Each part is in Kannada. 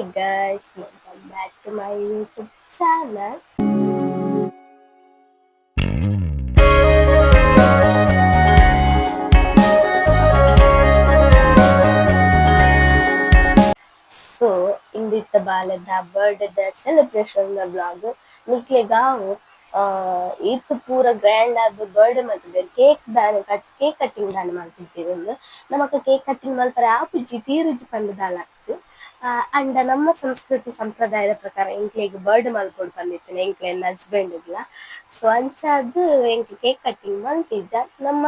Hi guys, welcome back to my YouTube channel. So ಇಂದಿತ್ತ ಬಾಲದ ಬರ್ಡೇದ ಸೆಲೆಬ್ರೇಷನ್ ಬ್ಲಾಗ್ ನಿಕ್ಲೆಗಾವು ಈತ್ ಪೂರ ಗ್ರ್ಯಾಂಡ್ ಆದ್ ಬರ್ಡೇ ಮಾಡ್ತಿದ್ದಾರೆ ಕೇಕ್ ದಾನ ಕೇಕ್ ಕಟ್ಟಿಂಗ್ ದಾನ ಮಾಡ್ತಿದ್ದೀವಿ ನಮಕ್ ಕೇಕ್ ಕಟ್ಟಿಂಗ್ ಮಾಡ್ತಾರೆ ಆಪುಜಿ ತೀರುಜಿ ಪಂಡ್ ದಾಲ ಅಂಡ ನಮ್ಮ ಸಂಸ್ಕೃತಿ ಸಂಪ್ರದಾಯದ ಪ್ರಕಾರ ಎಂಕ್ಲೆಗ್ ಬರ್ಡ್ ಮಲ್ಕೊಂಡು ಬಂದಿತ್ತೇನೆ ಎಂಕ್ಲೆ ಹಸ್ಬೆಂಡ್ ಇಲ್ಲ. ಸೊ ಅಂಚಾದ್ ಎಂಕ್ ಕೇಕ್ ಕಟ್ಟಿಂಗ್ ಮಲ್ತಿದ್ದ ನಮ್ಮ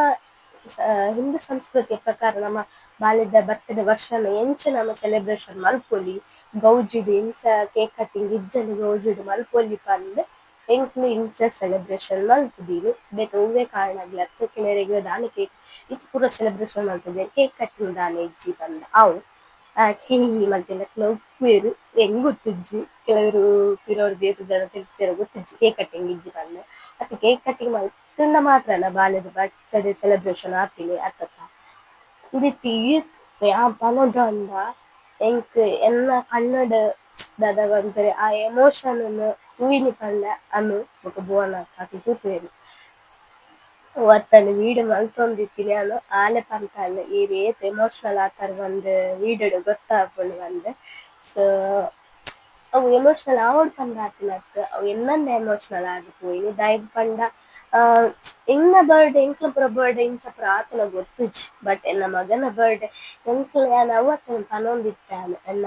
ಹಿಂದೂ ಸಂಸ್ಕೃತಿಯ ಪ್ರಕಾರ ನಮ್ಮ ಬಾಲ್ಯದ ಬರ್ತಡೇ ವರ್ಷನ ಎಂಚ ನಮ್ಮ ಸೆಲೆಬ್ರೇಷನ್ ಮಲ್ಪೊಲಿ ಗೌಜಿಡು ಇಂಚ ಕೇಕ್ ಕಟ್ಟಿಂಗ್ ಇಜ್ಜಲು ಗೌಜಿಡು ಮಲ್ಪೊಲಿ ಪಂದ್ ಎಂಕ್ಲು ಇಂಚ ಸೆಲೆಬ್ರೇಷನ್ ಮಲ್ಪುದೀನಿ ಬೇತೆ ಹೂವೇ ಕಾರಣ ಆಗ್ಲಿ ಹತ್ತು ದಾನೆ ಕೇಕ್, ಇದು ಪೂರ ಸೆಲೆಬ್ರೇಷನ್ ಮಲ್ಪುದೆ ಕೇಕ್ ಕಟ್ಟಿಂಗ್ ದಾನೆ ಇಜ್ಜಿ ಬಂದ. ಅವು ಹಿಂಗಿ ಮಲ್ತಿಲ್ಲ ಕೆಲವು ಉಪ್ಪೇರು ಹೆಂಗ್ ಗೊತ್ತಿಜ್ಜಿ ಕೆಲವರು ಪಿರೋರ್ ದೇತು ಜನ ತಿಳ್ತಿರೋ ಗೊತ್ತಿಜ್ಜಿ ಕೇಕ್ ಕಟ್ಟಿಂಗ್ ಇಜ್ಜಿ ಬಂದ ಮತ್ತೆ ಕೇಕ್ ಕಟ್ಟಿಂಗ್ ಮಲ್ತುಂಡ ಮಾತ್ರನ ಬಾಲ್ಯದ ಬರ್ತ್ಡೇ ಸೆಲೆಬ್ರೇಷನ್ ಆಪಿನಿ ಅತ್ತತ್ತ ಇದಕ್ಕೆ ಪನೊಂದು ಅಂದ ಎಂಕ್ ಎನ್ನ ಕನ್ನಡ ದಾದ ಬಂದರೆ ಆ ಎಮೋಷನ್ ಅನ್ನು ಹೂವಿನ ಪಂಡ ಅನ್ನು ಬೊಕ ಬೋನ ಹಾಕಿ ಕೂತೇರು ಒತ್ತಲ್ಲಿ ವೀಡಿಯೋ ಮಲ್ತೊಂದಿತ್ತೀನಿ ನಾನು ಆಲೆ ಪಂತಾಂಡ ಈ ರೇತ್ ಎಮೋಷನಲ್ ಆತರ ಒಂದು ವೀಡಿಯೋ ಗೊತ್ತಾಪುಂಡು ಬಂದೆ ಸೊ ಅವು ಎಮೋಷನಲ್ ಆವಡ್ ಪಂಡ ಆತಿನತ್ ಅವು ಎನ್ನಂದ ಎಮೋಷನಲ್ ಆದಿಪೋಯಿನಿ ದೈವ ಪಂಡ ಎಂಗ್ನ ಬರ್ಡೆ ಎಂಕ್ಲ ಪುರ ಬರ್ಡೇ ಇಂಚ ಪುರ ಆತನ ಗೊತ್ತುಜ್ ಬಟ್ ಎನ್ನ ಮಗನ ಬರ್ಡೇ ಎಂಕ್ಲ ಯಾನ್ ಅವತ್ತನ ಪನೊಂದಿತ್ತಾನೆ ಎನ್ನ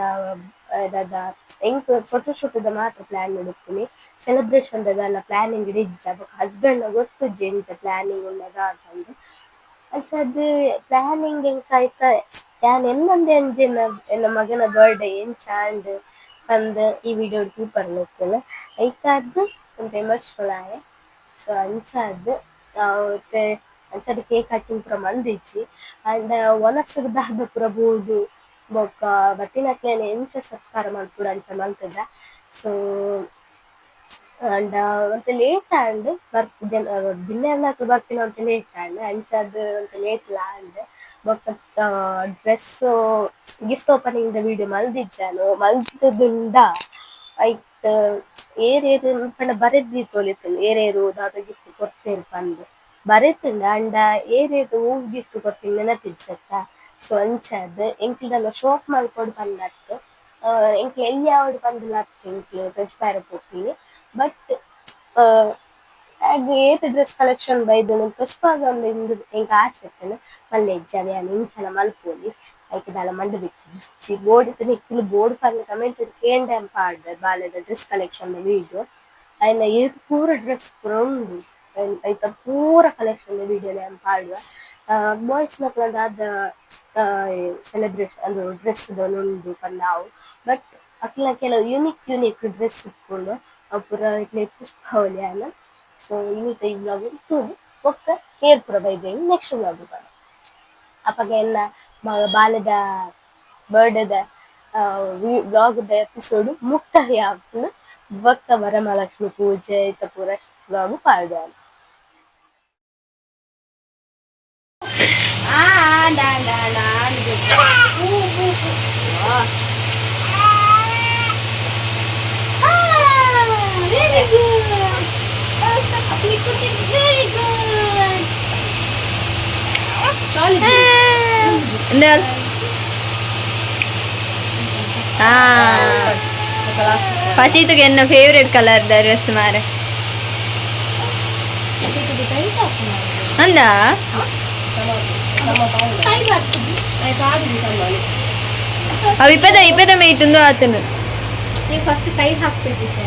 ದಾದ ಎಂಕ್ ಫೋಟೋಶೂಟ್ ಮಾತ್ರ ಪ್ಲಾನ್ ನಡುತ್ತೀನಿ ಸೆಲೆಬ್ರೇಷನ್ ದಾದ ಪ್ಲಾನಿಂಗ್ ಇಡಿಜ್ಜ ಬೊಕ ಹಸ್ಬೆಂಡ್ ಗೊತ್ತುಜ್ಜಿ ಎಂತ ಪ್ಲಾನಿಂಗ್ ಉಳ್ಳದ ಅಂತಂದು ಅಂಚದ್ ಪ್ಲಾನಿಂಗ್ ಎಂಕ್ ಆಯ್ತ? ಯಾನ್ ಎನ್ನಂದೆ ಅಂಜಿನ ಎನ್ನ ಮಗನ ಬರ್ಡೇ ಎಂಚ ಆಂಡ್ ಅಂದ್ ಈ ವಿಡಿಯೋ ತೂಪರ್ ನಿಕ್ಕುನ ಐತಾದ್ ಒಂದ್ ಎಮೋಷನಲ್ ಆಯೆ. ಸೊ ಅಂಚಾದ್ ಅಂಚಾದ್ ಕೇಕ್ ಹಾಕಿನ ಪೂರ ಮಂದಿಜ್ಜಿ ಅಂಡ್ ಒನಸುಗ್ ದಾದ ಪೂರ ಬೋಡು ಬೊಕ ಬತ್ತಿನಕ್ಲೆನ ಎಂಚ ಸತ್ಕಾರ ಮಲ್ಪುಡು ಅಂಚ ಮಲ್ತದ ಸೊ ಅಂಡ ಒಂತ ಲೇಟ್ ಆಂಡ್ ಬರ್ತ್ ಜನ, ದಿನ ಎಲ್ಲಾಕ ಬರ್ತೀನಿ ಅಂತ ಲೇಟ್ ಆಂಡ್ ಅಂಚಾದ್ ಅಂತ ಲೇಟ್ ಲ್ಯಾಂಡ್ ಬೊಕ ಡ್ರೆಸ್ ಗಿಫ್ಟ್ ಓಪನಿಂಗ್ ದ ವಿಡಿಯೋ ಮಲ್ದಿಜ್ಜಾನು ಐಕ್ ಐಟ್ ಏರೇರು ಪಂಡ ಬರೆದ್ದಿ ತೋಲಿತುಂಡು ಏರೇರು ದಾದ ಗಿಫ್ಟ್ ಕೊಡ್ತೇನೆ ಪಂದ್ ಬರೆತುಂಡ ಅಂಡ ಏರೇದು ಹೂ ಗಿಫ್ಟ್ ಕೊಡ್ತೀನಿ ನೆನಪಿಜ್ಜತ್ತ ಸೊ ಅಂಚಾದ್ ಎಂಕ್ಲೆನ ಶೋ ಆಫ್ ಮಾಡ್ಕೊಂಡು ಪಂಡತ್ ಎಂಕ್ಲೆ ಎಲ್ಲಿ ಯಾವ್ದು ಬಂದಿಲ್ಲ ಎಂಕ್ಲಿ ತಜ್ಪಾರ ಪೋಪಿನಿ ಬಟ್ ಹಾಗೆ ಏತ್ ಡ್ರೆಸ್ ಕಲೆಕ್ಷನ್ ಬೈದುಂಡು ತೊಸ್ಪಾಗ ಒಂದು ಇಂದು ಎಂಕ್ ಆಸೆ ಇತ್ತುಂಡು ಮಲ್ಲೆ ಇಜ್ಜಿ ಯಾನ್ ಇಂಚಲ ಮಲ್ಪೊಲಿ ಐಕ್ ದಾಲ ಮಂಡೆ ಬಿಚ್ಚಿ ಬೋರ್ಡ್ ಇತ್ತು ನಿಕ್ಕಿಲು ಬೋರ್ಡ್ ಪಂದ್ ಕಮೆಂಟ್ ಕೇಂಡ ಪಾಡ್ದೆ ಬಾಲ್ಯದ ಡ್ರೆಸ್ ಕಲೆಕ್ಷನ್ ವಿಡಿಯೋ ಐನ ಏತ್ ಪೂರ ಡ್ರೆಸ್ ಪೂರ ಉಂಡು ಐ- ಐತ ಪೂರ ಕಲೆಕ್ಷನ್ ವಿಡಿಯೋ ನಾನು ಪಾಡುವ ಬಾಯ್ಸ್ ನಕ್ಲಂದ ಅದ ಸೆಲೆಬ್ರೇಷನ್ ಅದು ಡ್ರೆಸ್ ಉಂಡು ಪಂದಾವು ಬಟ್ ಅಕ್ಲ ಕೆಲವು ಯುನಿಕ್ ಯುನಿಕ್ ಡ್ರೆಸ್ ಇಟ್ಕೊಂಡು ಅವು ಪೂರ ಇಟ್ಲೆ ಪುಷ್ಪಾವಳಿ ಅಲ್ಲ ಸೊ ಇನ್ನಿತ ಈ ಬ್ಲಾಗ್ ತೂದು ಒಕ್ಕ ಏರ್ ಪೂರ ಬೈದೆ ನೆಕ್ಸ್ಟ್ ಬ್ಲಾಗ್ ಬರ ಅಪ್ಪಗ ಎನ್ನ ಮಗ ಬಾಲ್ಯದ ಬರ್ಡೇದ ಬ್ಲಾಗ್ದ ಎಪಿಸೋಡ್ ಮುಕ್ತಾಯ ಆಗ್ತದೆ ಬೊಕ್ಕ ವರಮಹಾಲಕ್ಷ್ಮಿ ಪೂಜೆ ಇತ್ತ ಪೂರ ಬ್ಲಾಗ್ ಪಾಡ್ದೆ Very Nel. Ah. ಪತಿತುಗೆ ಎನ್ನ ಫೇವ್ರೆಟ್ ಕಲರ್ ದ ಡ್ರೆಸ್ ಮಾರೆ ಅಂದ Kay bartudi. ಅವು ಇಪ್ಪದ ಇಪ್ಪದ ಮೇಯ್ತುಂದು ಆತನು ನೀವು ಫಸ್ಟ್ ಕೈ ಹಾಕ್ತಿದ್ದೆ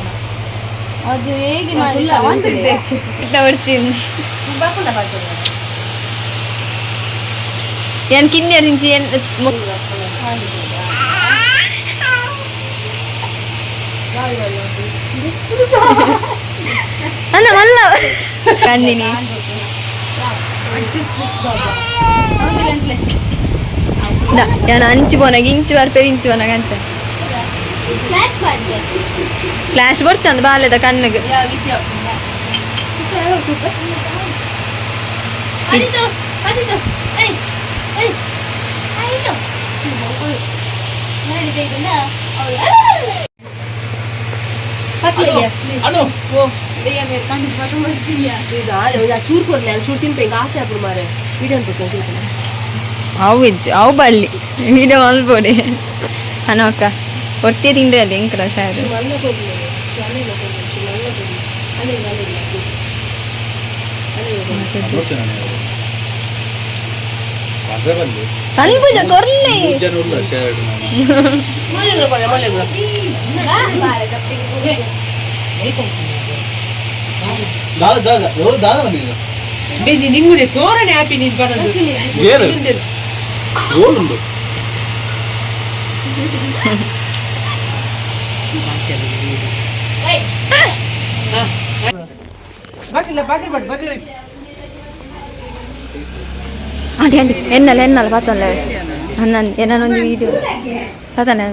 ಅದು ಹೇಗೆ ಇತ್ತ ಹೊಡ್ಚಿನ್ ಏನ್ எனக்கு இன்னும் இருந்துச்சு என் அண்ணா வல்ல கண்ணினி ഞാൻ അഞ്ച് പോനാ ഇഞ്ച് പേർ ഇഞ്ച് പോനാ കാണിച്ച ഫ്ലാഷ് ബോർഡ് ചന്ദ് ബാലത കണ്ണുക്ക് അതിട്ടോ അതിട്ടോ ಅದಿತು ಅದಿತು ಏಯ್ ಏಯ್ ಆಯ್ತು ಮಾಡಿದೆ ಇದನ್ನ ಅವಳು ಅನು ಚೂರು ಕೊರ್ಲಿ ಅಲ್ಲಿ ಚೂರು ತಿನ್ಬೇಕು ಆಸೆ ಆಗ್ಬಿಡು ಮಾರೆ ವಿಡಿಯೋ ಅನ್ಬೋದು ತಿಳ್ಕೊಂಡು ಅವು ಇಜ್ಜು ಅವು ಬಳ್ಳಿ ವಿಡಿಯೋ ಮಲ್ಬೋಡಿ ಅನೋಕ ಒಟ್ಟೆ ತಿಂಡಿ ಅಲ್ಲಿ ಹೆಂಗ್ ಕ್ರಶ ಅದು ಮಲ್ಲ ಕೊಡ್ಲಿ ಶಾಲೆಲ್ಲ ಕೊಡ್ಲಿ ಮಲ್ಲ ಕೊಡ್ಲಿ ಅಲ್ಲಿಂದ ಅಲ್ಲಿಂದ ಪ್ಲೀಸ್ ಅನ್ಬುಜ ಕೊರ್ಲಿ ಮಲ್ಲೆಗಳು ಕೊಡ್ಲಿ ಮಲ್ಲೆಗಳು ಬೇದಿ ನಿಂಗುಡೆ ತೋರಣೆ ಹ್ಯಾಪಿ ನೀನು ಬರೋದು ಏನು? ರೋಲುಂಡು ಬಾಕಿಲ್ಲ ಬಾಕಿಲ್ ಬಟ್ ಬಾಕಿಲ್ ஆண்டி என்னால் என்னால் பார்த்தோம்ல அண்ணன் என்ன வந்து வீடியோ பார்த்தானே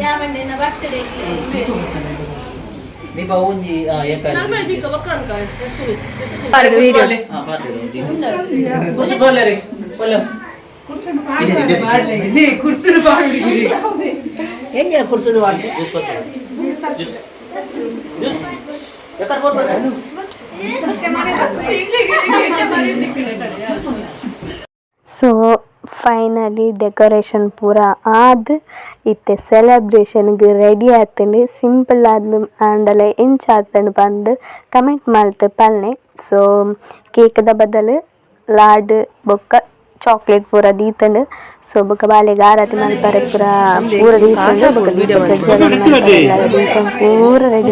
பாருங்க வீடியோ ఎక్కడ ಸೊ ಫೈನಲಿ ಡೆಕೋರೇಷನ್ ಪೂರ ಆದ್ ಇತ್ತೆ ಸೆಲೆಬ್ರೇಷನ್ಗೆ ರೆಡಿ ಆತಂಡು ಸಿಂಪಲ್ ಆದ ಆಂಡಲ ಎಂಚ ಆತಂಡ್ ಬಂದು ಕಮೆಂಟ್ ಮಾಡ್ತೆ ಪಲ್ನೆ. ಸೊ ಕೇಕ್ದ ಬದಲು ಲಾಡ್ ಬೊಕ್ಕ ಚಾಕ್ಲೇಟ್ ಪೂರ ದೀತಂಡು. ಸೊ ಬೊಕ್ಕ ಬಾಲೆಗ್ ಆರತಿ ಮಲ್ಪರೆ ಪೂರ ಪೂರ ದೀತ ದೀಪ ಪೂರ ರೆಡಿ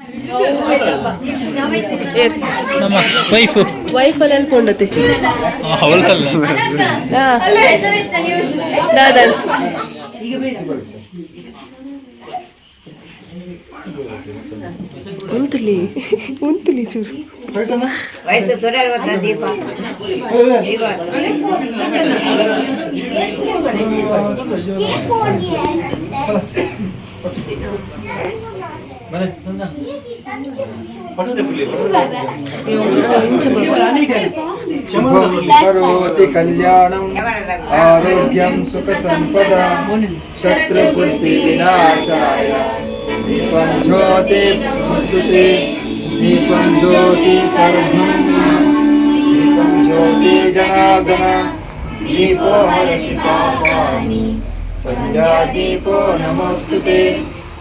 ವೈಫ್ ವೈಫಲ್ಲಿ ಅವಳ್ಕಲ್ಲ. ದಾದಾ ಕುಂತಲಿ ಕುಂತಲಿ ಚೂರು. करोति कल्याणम् आरोग्यं सुखसम्पदा शत्रुबुद्धिविनाशाय दीपं ज्योति प्रस्तुते। दीपं ज्योति दीपं दीपो हरति ते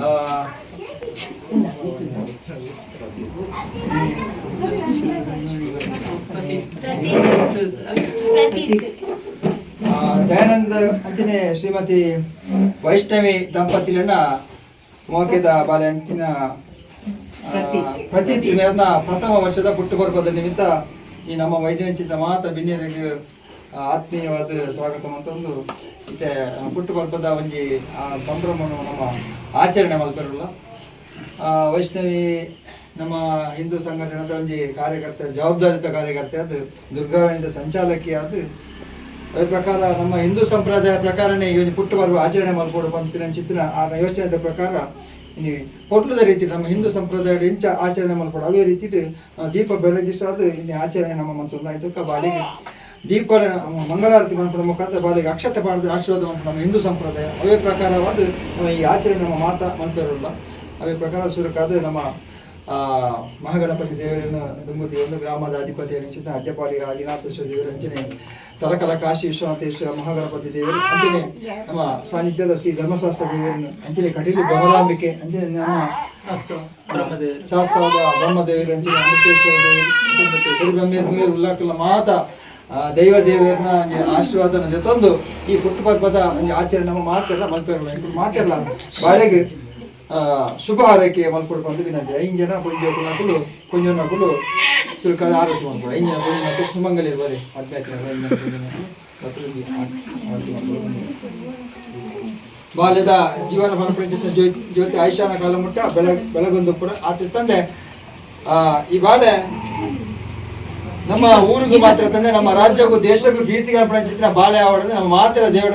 ಆ, ದಯಾನಂದ ಅಂಚನೆ ಶ್ರೀಮತಿ ವೈಷ್ಣವಿ ದಂಪತಿಲನ್ನ ಮೋಕೆದ ಬಾಲೆ ಅಂಚಿನ ಪ್ರತಿ ದಿನ ಪ್ರಥಮ ವರ್ಷದ ಹುಟ್ಟುಬರ್ಬದ ನಿಮಿತ್ತ ಈ ನಮ್ಮ ವೈದ್ಯಂಚಿತ ಮಾತ ಬಿನ್ನಿಯರಿಗೆ ಆತ್ಮೀಯವಾದ ಸ್ವಾಗತ ಮತ್ತೊಂದು ಇತ್ತೆ ಹುಟ್ಟುಬರ್ಬದ ಒಂಜಿ ಆ ಸಂಭ್ರಮವನ್ನು ನಮ್ಮ ಆಚರಣೆ ಆ, ವೈಷ್ಣವಿ ನಮ್ಮ ಹಿಂದೂ ಸಂಘಟನೆದ ಒಂದು ಕಾರ್ಯಕರ್ತ ಜವಾಬ್ದಾರಿತ ಕಾರ್ಯಕರ್ತೆ ಅದು ದುರ್ಗಾವಣಿದ ಸಂಚಾಲಕಿ ಅದು ಅದ್ರ ಪ್ರಕಾರ ನಮ್ಮ ಹಿಂದೂ ಸಂಪ್ರದಾಯ ಪ್ರಕಾರನೇ ಈ ಒಂದು ಪುಟ್ಟು ಬರುವ ಆಚರಣೆ ಮಾಡ್ಕೊಂಡು ಚಿತ್ರ ಆ ಯೋಚನೆದ ಪ್ರಕಾರ ಹೊಟ್ಲದ ರೀತಿ ನಮ್ಮ ಹಿಂದೂ ಸಂಪ್ರದಾಯದ ಇಂಚ ಆಚರಣೆ ಮಾಡ್ಕೊಂಡು ಅದೇ ರೀತಿ ದೀಪ ಬೆಳಗಿಸೋದು ಇಲ್ಲಿ ಆಚರಣೆ ನಮ್ಮ ಮಂತ್ರ ಆಯ್ತು ಬಾಲಿಗೆ ದೀಪ ಮಂಗಳಾರತಿ ಮಾಡ್ಕೊಂಡು ಮುಖಾಂತರ ಬಾಲಿಗೆ ಅಕ್ಷತೆ ಮಾಡಿದ ಆಶೀರ್ವಾದ ಮಾಡ್ಕೊಂಡು ನಮ್ಮ ಹಿಂದೂ ಸಂಪ್ರದಾಯ. ಅವೇ ಪ್ರಕಾರವಾದ ಈ ಆಚರಣೆ ನಮ್ಮ ಮಾತಾ ಮಂತ್ರಲ್ಲ ಅವೇ ಪ್ರಕಾರ ಸುರಕಾದ ನಮ್ಮ ಮಹಾಗಣಪತಿ ದೇವರನ್ನು ದುಂಬುದಿ ಒಂದು ಗ್ರಾಮದ ಅಧಿಪತಿ ಅಂಚಿನ ಅಡ್ಡಪಾಡಿ ಆದಿನಾಥೇಶ್ವರ ದೇವರ ಅಂಜನೆ. ತಲಕಲ ಕಾಶಿ ವಿಶ್ವನಾಥೇಶ್ವರ ಮಹಾಗಣಪತಿ ದೇವರು ಅಂಜನೆ. ನಮ್ಮ ಸಾನ್ನಿಧ್ಯದ ಶ್ರೀ ಧರ್ಮಶಾಸ್ತ್ರ ದೇವರನ್ನು ಅಂಚನೆ ಕಟೀಲು ಬಹಳಾಂಬಿಕೆ ಅಂಜನೆ ನಮ್ಮ ಶಾಸ್ತ್ರದ ಬ್ರಹ್ಮದೇವರು ಅಂಜನೆ ಅಮೃತೇಶ್ವರ ದೇವರು ಮತ್ತೆ ಉಲ್ಲಾಕಲ ಮಾತ ಆ, ದೈವ ದೇವರನ್ನ ಆಶೀರ್ವಾದ ಆಶೀರ್ವಾದನ ಜೊತೊಂದು ಈ ಪುಟ್ಟ ಆಚರಣೆ ನಮ್ಮ ಮಾತೆಲ್ಲ ಮಲ್ಪೇರಲ್ಲ ಮಾತೆಲ್ಲ ಬಾಳೆಗೆ ಆ, ಶುಭ ಹಾರೈಕೆ ಮಲ್ಪೊಡು ಬಂದು ವಿನಂತಿ ಐದು ಜನ ಕೊಂಜ ಕುಲಕುಲು ಕೊಂಜನ ಕುಲು ಸುಲ್ಕದ ಆರೋಗ್ಯ ಮಾಡ್ಬೋದು ಐದು ಜನ ಕೊಂಜ ಮತ್ತೆ ಸುಮಂಗಲಿ ಬರೀ ಬಾಲ್ಯದ ಜೀವನ ಫಲಪ್ರಚಿತ ಜ್ಯೋತಿ ಜ್ಯೋತಿ ಆಯುಷ್ಯಾನ ಕಾಲ ಮುಟ್ಟ ಬೆಳಗ್ ಬೆಳಗೊಂದು ಕೂಡ ಆತ ತಂದೆ ಆ, ಈ ಬಾಳೆ ನಮ್ಮ ಊರಿಗೂ ಮಾತ್ರ ತಂದೆ ನಮ್ಮ ರಾಜ್ಯಕ್ಕೂ ದೇಶಕ್ಕೂ ಕೀರ್ತಿಗಳ ಪ್ರಚಿತ್ರ ಬಾಳೆ ಆವಡದೆ ನಮ್ಮ ಮಾತ್ರ ದೇವರ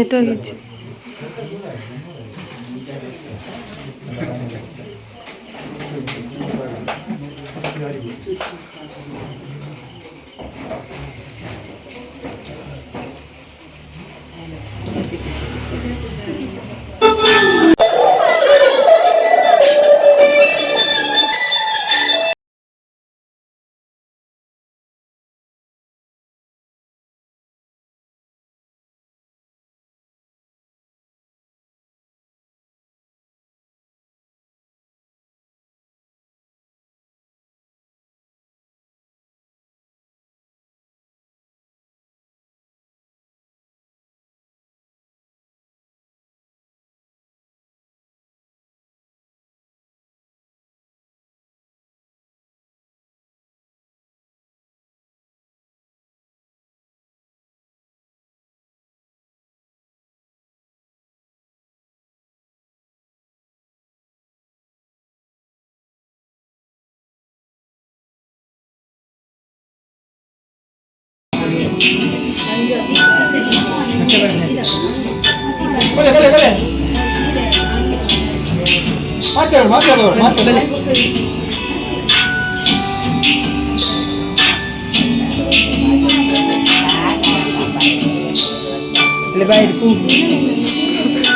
এটা নিচে।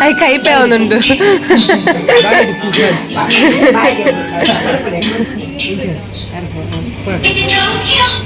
അത് കൈപ്പാവുന്നുണ്ട് Thank you.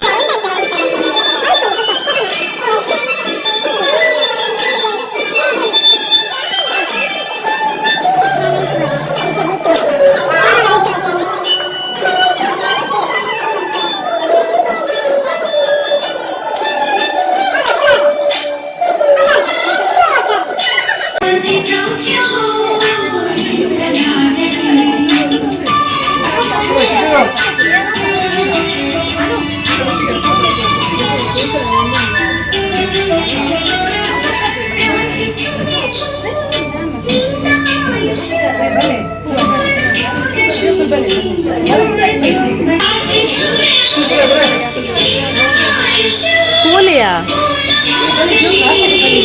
à